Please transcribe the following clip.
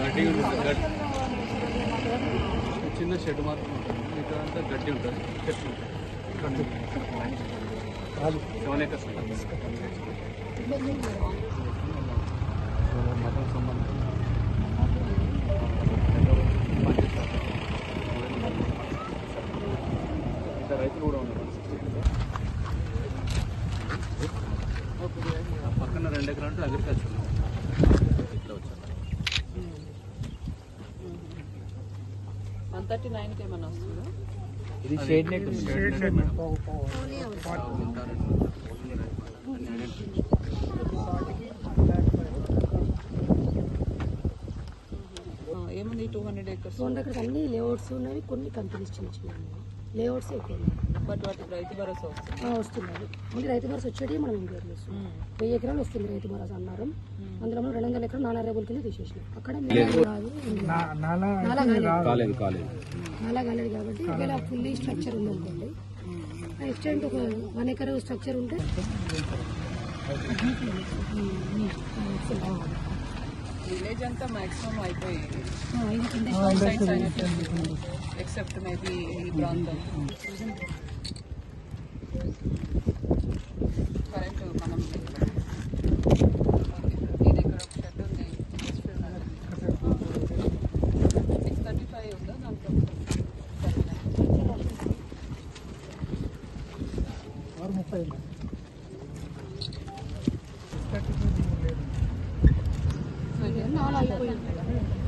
గడ్డి గడ్డి. చిన్న షెడ్ మాత్రం ఉంటుంది. ఇక్కడ అంతా గడ్డి ఉంటుంది చెట్లు సెవెన్ ఏకర్స్ మతం సంబంధం రైతులు కూడా ఉన్నారు. ఆ పక్కన రెండు ఎకరాలు అగ్రికల్చర్ వన్ థర్టీ నైన్కి ఏమన్నా వస్తుందా? ఇది shade net shade net. Madam ఏముంది టూ హండ్రెడ్ ఏకర్స్? సో అక్కడ అన్ని లేఅవుట్స్ ఉన్నవి కొన్ని కంపెనీస్ చిన్న చిన్న లేఅవుట్స్ ఎక్కువ ఉన్నాయి. బట్ వాటికి రైతు భరోసా అంటే రైతు భరోసా వచ్చేటి మనం ఎంక్వైరీ చేస్తున్నాం వెయ్యి ఎకరాలు వస్తుంది రైతు భరోసా అన్నారు. అందులో మనం రెండు వందల ఎకరాలు నాలా రేబుల్ కింద తీసేసినాం. అక్కడ నాలా కాలేదు. కాబట్టి ఒకవేళ ఫుల్లీ స్ట్రక్చర్ ఉందనుకోండి. ఎక్స్టెంట్ ఒక వన్ ఎకర్ స్ట్రక్చర్ ఉంటే విలేజ్ అంతా మాక్సిమం అయిపోయింది. ఆ, ఇది కింద ఎక్సెప్ట్ మేబీ ఈ ప్రాంతం కరెంట్ మనం ఇది ఇక్కడ ఒక షెడ్ ఉంది సిక్స్ థర్టీ ఫైవ్ ఉందా దాంట్లో నాలా అయిపోయింది